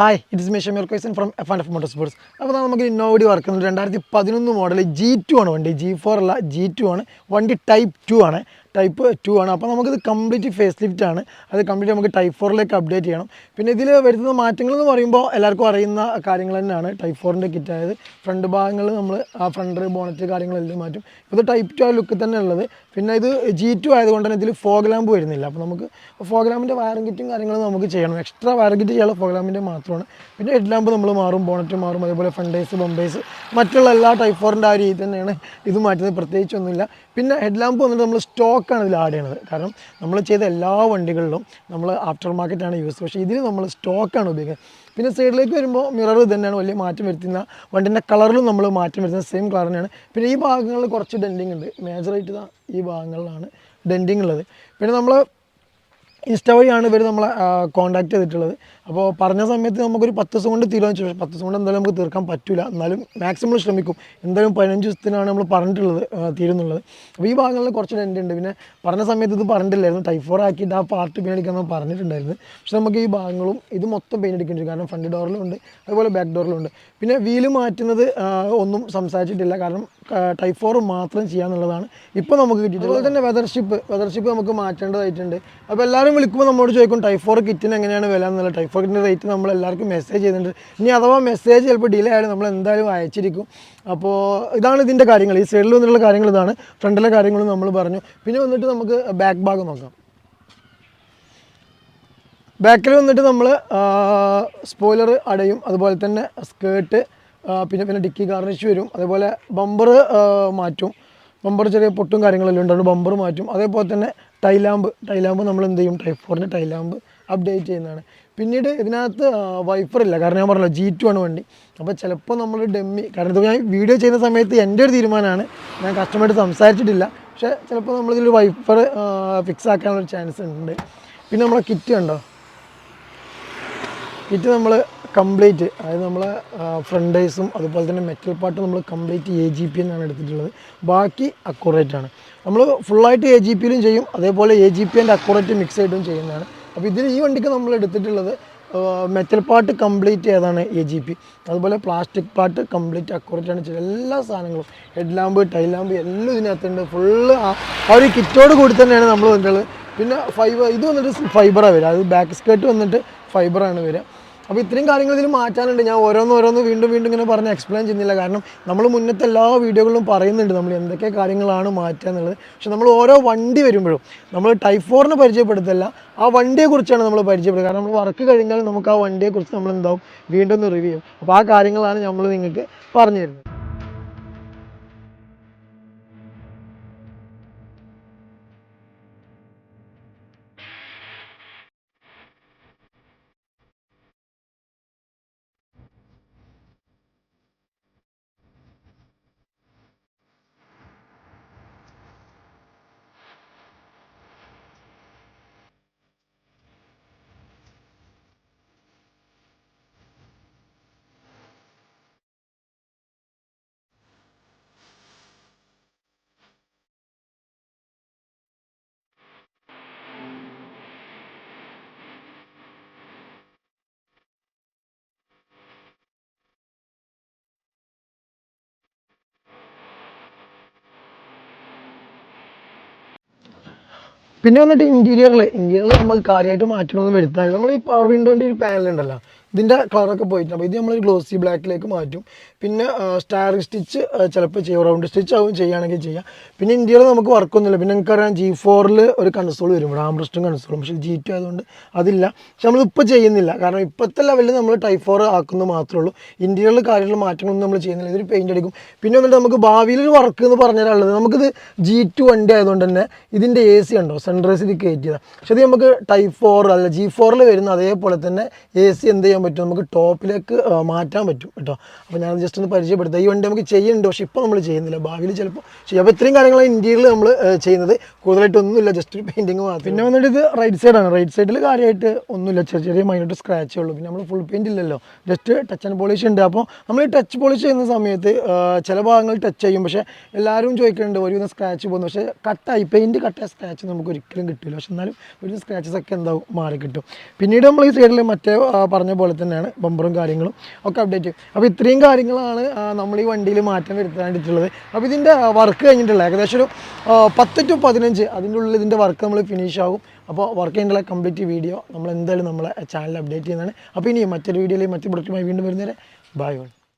Hi it's me Shameer ക്വൈസൻ from F and F motor sports അപ്പോൾ നമുക്ക് ഇന്നോവഡി വർക്കുന്നത് രണ്ടായിരത്തി പതിനൊന്ന് മോഡൽ ജി ടു ആണ് വണ്ടി. ജി ഫോർ അല്ല ജി ടു ആണ്. വണ്ടി ടൈപ്പ് ടു ആണ്. ടൈപ്പ് ടു ആണ്. അപ്പോൾ നമുക്കിത് കംപ്ലീറ്റ് ഫേസ് ലിഫ്റ്റ് ആണ്. അത് കംപ്ലീറ്റ് നമുക്ക് ടൈപ്പ് ഫോറിലേക്ക് അപ്ഡേറ്റ് ചെയ്യണം. പിന്നെ ഇതിൽ വരുന്ന മാറ്റങ്ങൾ എന്ന് പറയുമ്പോൾ എല്ലാവർക്കും അറിയുന്ന കാര്യങ്ങൾ തന്നെയാണ്. ടൈപ്പ് ഫോറിന്റെ കിറ്റ് ആയത്. ഫ്രണ്ട് ഭാഗങ്ങൾ നമ്മൾ ആ ഫ്രണ്ട് ബോണറ്റ് കാര്യങ്ങളെല്ലാം മാറ്റും. ഇത് ടൈപ്പ് ടു ആ ലുക്ക് തന്നെ ഉള്ളത്. പിന്നെ ഇത് ജി ടു ആയതുകൊണ്ട് തന്നെ ഇതിൽ ഫോഗ് ലാമ്പ് വരുന്നില്ല. അപ്പോൾ നമുക്ക് ഫോഗ് ലാമ്പിന്റെ വയറിംഗ് കിറ്റും കാര്യങ്ങളും നമുക്ക് ചെയ്യണം. എക്സ്ട്രാ വയറിംഗ് കിറ്റ് ചെയ്യാനുള്ള ഫോഗ് ലാമ്പിന്റെ മാത്രമാണ്. പിന്നെ ഹെഡ് ലാമ്പ് നമ്മൾ മാറും. ബോണറ്റ് മാറും. അതേപോലെ ഫ്രണ്ടേഴ്സ് ബോംബേസ് മറ്റുള്ള എല്ലാ ടൈപ്പ് ഫോറിന്റെ ആ രീതി തന്നെയാണ് ഇത് മാറ്റുന്നത്. പ്രത്യേകിച്ചൊന്നുമില്ല പിന്നെ ഹെഡ് ലാമ്പ് വന്നിട്ട് നമ്മൾ സ്റ്റോക്കാണ് ഇതിൽ ആഡ് ചെയ്യണത്. കാരണം നമ്മൾ ചെയ്ത എല്ലാ വണ്ടികളിലും നമ്മൾ ആഫ്റ്റർ മാർക്കറ്റാണ് യൂസ് പക്ഷേ ഇതിന് നമ്മൾ സ്റ്റോക്കാണ് ഉപയോഗിക്കുന്നത്. പിന്നെ സൈഡിലേക്ക് വരുമ്പോൾ മിറർ തന്നെയാണ് വലിയ മാറ്റം വരുത്തുന്ന വണ്ടിന്റെ കളറിലും നമ്മൾ മാറ്റം വരുത്തുന്ന സെയിം കളർ തന്നെയാണ്. പിന്നെ ഈ ഭാഗങ്ങളിൽ കുറച്ച് ഡെൻഡിങ് ഉണ്ട്. മേജറായിട്ട് ഈ ഭാഗങ്ങളിലാണ് ഡെൻഡിങ് ഉള്ളത്. പിന്നെ നമ്മൾ ഇൻസ്റ്റ വഴിയാണ് ഇവർ നമ്മളെ കോൺടാക്ട് ചെയ്തിട്ടുള്ളത്. അപ്പോൾ പറഞ്ഞ സമയത്ത് നമുക്കൊരു പത്ത് ദിവസം കൊണ്ട് തീരുമാനം പക്ഷേ പത്ത് ദിവസം കൊണ്ട് എന്തായാലും നമുക്ക് തീർക്കാൻ പറ്റില്ല എന്നാലും മാക്സിമം ശ്രമിക്കും. എന്തായാലും പതിനഞ്ച് ദിവസത്തിനാണ് നമ്മൾ പറഞ്ഞിട്ടുള്ളത് തീരുന്നുള്ളത്. അപ്പോൾ ഈ ഭാഗങ്ങളിൽ കുറച്ച് ഉണ്ട്. പിന്നെ പറഞ്ഞ സമയത്ത് ഇത് പറഞ്ഞിട്ടില്ലായിരുന്നു. ടൈഫോർ ഫോർ ആക്കിയിട്ട് ആ പാർട്ട് പെയിൻ അടിക്കാൻ നമ്മൾ പറഞ്ഞിട്ടുണ്ടായിരുന്നു. പക്ഷേ നമുക്ക് ഈ ഭാഗങ്ങളും ഇത് മൊത്തം പെയിൻ അടിക്കേണ്ടി വരും. കാരണം ഫ്രണ്ട് ഡോറിലും ഉണ്ട് അതുപോലെ ബാക്ക് ഡോറിലും ഉണ്ട്. പിന്നെ വീൽ മാറ്റുന്നത് ഒന്നും സംസാരിച്ചിട്ടില്ല. കാരണം ടൈഫോർ മാത്രം ചെയ്യാന്നുള്ളതാണ് ഇപ്പോൾ നമുക്ക് കിട്ടിയിട്ടുള്ളത്. അതുപോലെ തന്നെ വെതർഷിപ്പ് വെതർഷിപ്പ് നമുക്ക് മാറ്റേണ്ടതായിട്ടുണ്ട്. അപ്പോൾ എല്ലാവരും വിളിക്കുമ്പോൾ നമ്മോട് ചോദിക്കും ടൈഫോർ ഫോർ കിറ്റിന് എങ്ങനെയാണ് വില? എന്നുള്ള ടൈഫോർ ഫോർ കിറ്റിന്റെ റേറ്റ് നമ്മൾ എല്ലാവർക്കും മെസ്സേജ് ചെയ്തിട്ടുണ്ട് ഇനി അഥവാ മെസ്സേജ് ചിലപ്പോൾ ഡിലേ ആയാലും നമ്മൾ എന്തായാലും അയച്ചിരിക്കും. അപ്പോൾ ഇതാണ് ഇതിന്റെ കാര്യങ്ങൾ. ഈ സൈഡിൽ വന്നിട്ടുള്ള കാര്യങ്ങൾ ഇതാണ്. ഫ്രണ്ടിലെ കാര്യങ്ങളും നമ്മൾ പറഞ്ഞു. പിന്നെ വന്നിട്ട് നമുക്ക് ബാക്ക് ഭാഗം നോക്കാം. ബാക്കിൽ വന്നിട്ട് നമ്മൾ സ്പോയിലർ അടയും. അതുപോലെ തന്നെ സ്കേർട്ട് പിന്നെ പിന്നെ ഡിക്കി ഗാർണിഷ് വരും. അതേപോലെ ബമ്പർ മാറ്റും. ബമ്പർ ചെറിയ പൊട്ടും കാര്യങ്ങളെല്ലാം ഉണ്ടാവും ബമ്പർ മാറ്റും. അതേപോലെ തന്നെ ടൈലാമ്പ് ടൈലാമ്പ് നമ്മൾ എന്ത് ചെയ്യും ടൈപ്പ് ഫോറിന്റെ ടൈലാമ്പ് അപ്ഡേറ്റ് ചെയ്യുന്നതാണ്. പിന്നീട് ഇതിനകത്ത് വൈഫർ ഇല്ല. കാരണം ഞാൻ പറഞ്ഞല്ലോ ജി ടു ആണ് വണ്ടി. അപ്പോൾ ചിലപ്പോൾ നമ്മൾ ഡെമ്മി കാരണം ഇത് ഞാൻ വീഡിയോ ചെയ്യുന്ന സമയത്ത് എന്റെ ഒരു തീരുമാനമാണ്. ഞാൻ കസ്റ്റമറായിട്ട് സംസാരിച്ചിട്ടില്ല. പക്ഷേ ചിലപ്പോൾ നമ്മളിതിൽ വൈഫർ ഫിക്സ് ആക്കാനുള്ള ചാൻസ് ഉണ്ട്. പിന്നെ നമ്മളെ കിറ്റ് ഉണ്ടോ കിറ്റ് നമ്മൾ കംപ്ലീറ്റ് അതായത് നമ്മളെ ഫ്രണ്ടേഴ്സും അതുപോലെ തന്നെ മെറ്റൽ പാർട്ട് നമ്മൾ കംപ്ലീറ്റ് എ ജി പി എന്നാണ് എടുത്തിട്ടുള്ളത്. ബാക്കി അക്യുറേറ്റ് ആണ്. നമ്മൾ ഫുള്ളായിട്ട് എ ജി പിയിലും ചെയ്യും അതേപോലെ A G P and accurate mix ആയിട്ടും ചെയ്യുന്നതാണ്. അപ്പോൾ ഇതിൽ ഈ വണ്ടിക്ക് നമ്മൾ എടുത്തിട്ടുള്ളത് മെറ്റൽ പാർട്ട് കംപ്ലീറ്റ് ഏതാണ് എ ജി പി അതുപോലെ പ്ലാസ്റ്റിക് പാർട്ട് കംപ്ലീറ്റ് അക്യുറേറ്റ് ആണ് ചെയ്യുന്നത് എല്ലാ സാധനങ്ങളും ഹെഡ് ലാമ്പ് ടൈ ലാമ്പ് എല്ലാം ഇതിനകത്തുണ്ട്. ഫുള്ള് ആ ഒരു കിറ്റോട് കൂടി തന്നെയാണ് നമ്മൾ വന്നിട്ടുള്ളത്. പിന്നെ ഫൈബർ ഇത് വന്നിട്ട് ഫൈബറാണ് വരിക. അത് ബാക്ക് സ്കേർട്ട് വന്നിട്ട് ഫൈബറാണ് വരിക. അപ്പോൾ ഇത്രയും കാര്യങ്ങൾ ഇതിൽ മാറ്റാനുണ്ട്. ഞാൻ ഓരോന്ന് ഓരോന്ന് വീണ്ടും വീണ്ടും ഇങ്ങനെ പറഞ്ഞ് എക്സ്പ്ലെയിൻ ചെയ്യുന്നില്ല. കാരണം നമ്മൾ മുന്നത്തെ എല്ലാ വീഡിയോകളിലും പറയുന്നുണ്ട് നമ്മൾ എന്തൊക്കെ കാര്യങ്ങളാണ് മാറ്റുക എന്നുള്ളത്. പക്ഷെ നമ്മൾ ഓരോ വണ്ടി വരുമ്പോഴും നമ്മൾ ടൈപ്പ് ഫോറിനെ പരിചയപ്പെടുത്തല്ല ആ വണ്ടിയെക്കുറിച്ചാണ് നമ്മൾ പരിചയപ്പെടുക. കാരണം നമ്മൾ വർക്ക് കഴിഞ്ഞാൽ നമുക്ക് ആ വണ്ടിയെക്കുറിച്ച് നമ്മൾ എന്താവും? വീണ്ടും റിവ്യൂ ചെയ്യും. അപ്പോൾ ആ കാര്യങ്ങളാണ് നമ്മൾ നിങ്ങൾക്ക് പറഞ്ഞു തരുന്നത്. പിന്നെ വന്നിട്ട് ഇന്റീരിയറിൽ ഇന്റീരിയറിൽ നമുക്ക് കാര്യമായിട്ട് മാറ്റണമെന്ന് വരുത്താൻ. നമ്മൾ ഈ പവർ വിൻഡോന്റെ ഒരു പാനൽ ഉണ്ടല്ലോ. ഇതിന്റെ കളറൊക്കെ പോയിട്ടുണ്ട്. ഇത് നമ്മൾ ഗ്ലോസി ബ്ലാക്കിലേക്ക് മാറ്റും. പിന്നെ സ്റ്റാർ സ്റ്റിച്ച് ചിലപ്പോൾ ചെയ്യും. റൗണ്ട് സ്റ്റിച്ച് ആവും ചെയ്യുകയാണെങ്കിൽ ചെയ്യാം. പിന്നെ ഇന്ത്യയിൽ നമുക്ക് വർക്കൊന്നുമില്ല പിന്നെ നിങ്ങൾക്കറിയാം ജി ഫോറിൽ ഒരു കൺസോൾ വരും. റാം ആംബ്രസ്റ്റും കൺസോളും പക്ഷേ ജി ടു ആയതുകൊണ്ട് അതില്ല. പക്ഷെ നമ്മളിപ്പോൾ ചെയ്യുന്നില്ല. കാരണം ഇപ്പോഴത്തെ ലെവലിൽ നമ്മൾ ടൈപ്പ് ഫോർ ആക്കുന്നത് മാത്രമേ ഉള്ളൂ. ഇന്ത്യയിലുള്ള കാര്യങ്ങൾ മാറ്റങ്ങളൊന്നും നമ്മൾ ചെയ്യുന്നില്ല. ഇതൊരു പെയിന്റ് അടിക്കും. പിന്നെ വന്നിട്ട് നമുക്ക് ഭാവിയിൽ വർക്ക് എന്ന് പറഞ്ഞാലുള്ളത് നമുക്കിത് ജി ടു വണ്ടി ആയതുകൊണ്ട് തന്നെ ഇതിന്റെ എ സി ഉണ്ടോ സെൻട്രേസ് ഇത് കയറ്റിയതാണ് പക്ഷേ ഇത് നമുക്ക് ടൈപ്പ് ഫോർ അല്ല ജി ഫോറിൽ വരുന്ന അതേപോലെ തന്നെ എ സി എന്ത് ചെയ്യാൻ പറ്റും നമുക്ക് ടോപ്പിലേക്ക് മാറ്റാൻ പറ്റും കേട്ടോ. അപ്പോൾ ഞാൻ ജസ്റ്റ് ഒന്ന് പരിചയപ്പെടുത്താം. ഈ വണ്ടി നമുക്ക് ചെയ്യുന്നുണ്ട് പക്ഷേ ഇപ്പോൾ നമ്മൾ ചെയ്യുന്നില്ല. ഭാവിയിൽ ചിലപ്പോൾ ചെയ്യും അപ്പോൾ ഇത്രയും കാര്യങ്ങൾ ഇന്ത്യയിൽ നമ്മൾ ചെയ്യുന്നത്. കൂടുതലായിട്ടൊന്നുമില്ല ജസ്റ്റ് ഒരു പെയിന്റിങ് മാത്രം പിന്നെ വന്നിട്ട് ഇത് റൈറ്റ് സൈഡാണ് റൈറ്റ് സൈഡിൽ കാര്യമായിട്ട് ഒന്നുമില്ല. ചെറിയ ചെറിയ മൈനോട്ട് സ്ക്രാച്ചേ ഉള്ളൂ. പിന്നെ നമ്മൾ ഫുൾ പെയിന്റ് ഇല്ലല്ലോ. ജസ്റ്റ് ടച്ച് ആൻഡ് പോളിഷ് ഉണ്ട്. അപ്പോൾ നമ്മൾ ഈ ടച്ച് പോളിഷ് ചെയ്യുന്ന സമയത്ത് ചില ഭാഗങ്ങൾ ടച്ച് ചെയ്യും. പക്ഷേ എല്ലാവരും ചോദിക്കുന്നുണ്ട് ഒരു സ്ക്രാച്ച് പോകുന്നു. പക്ഷേ കട്ടായി പെയിന്റ് കട്ടായ സ്ക്രാച്ച് നമുക്ക് ഒരിക്കലും കിട്ടില്ല പക്ഷെ എന്നാലും ഒരു സ്ക്രാച്ചസ് ഒക്കെ എന്താവും മാറി കിട്ടും പിന്നീട് നമ്മൾ ഈ സൈഡിൽ മറ്റേ പറഞ്ഞ പോലെ പോലെ തന്നെയാണ് ബമ്പറും കാര്യങ്ങളും ഒക്കെ അപ്ഡേറ്റ് ചെയ്യും അപ്പോൾ ഇത്രയും കാര്യങ്ങളാണ് നമ്മൾ ഈ വണ്ടിയിൽ മാറ്റം വരുത്താനായിട്ടുള്ളത് അപ്പോൾ ഇതിന്റെ വർക്ക് കഴിഞ്ഞിട്ടുള്ള ഏകദേശം ഒരു പത്ത് ടു പതിനഞ്ച് അതിന്റെ ഉള്ളിൽ ഇതിന്റെ വർക്ക് നമ്മൾ ഫിനിഷ് ആകും അപ്പോൾ വർക്ക് കഴിഞ്ഞിട്ടുള്ള കംപ്ലീറ്റ് വീഡിയോ നമ്മൾ എന്തായാലും നമ്മളെ ചാനൽ അപ്ഡേറ്റ് ചെയ്യുന്നതാണ്. അപ്പോൾ ഇനി മറ്റൊരു വീഡിയോയിൽ മറ്റു പ്രൊഡക്റ്റുമായി വീണ്ടും വരുന്നവരെ ബൈ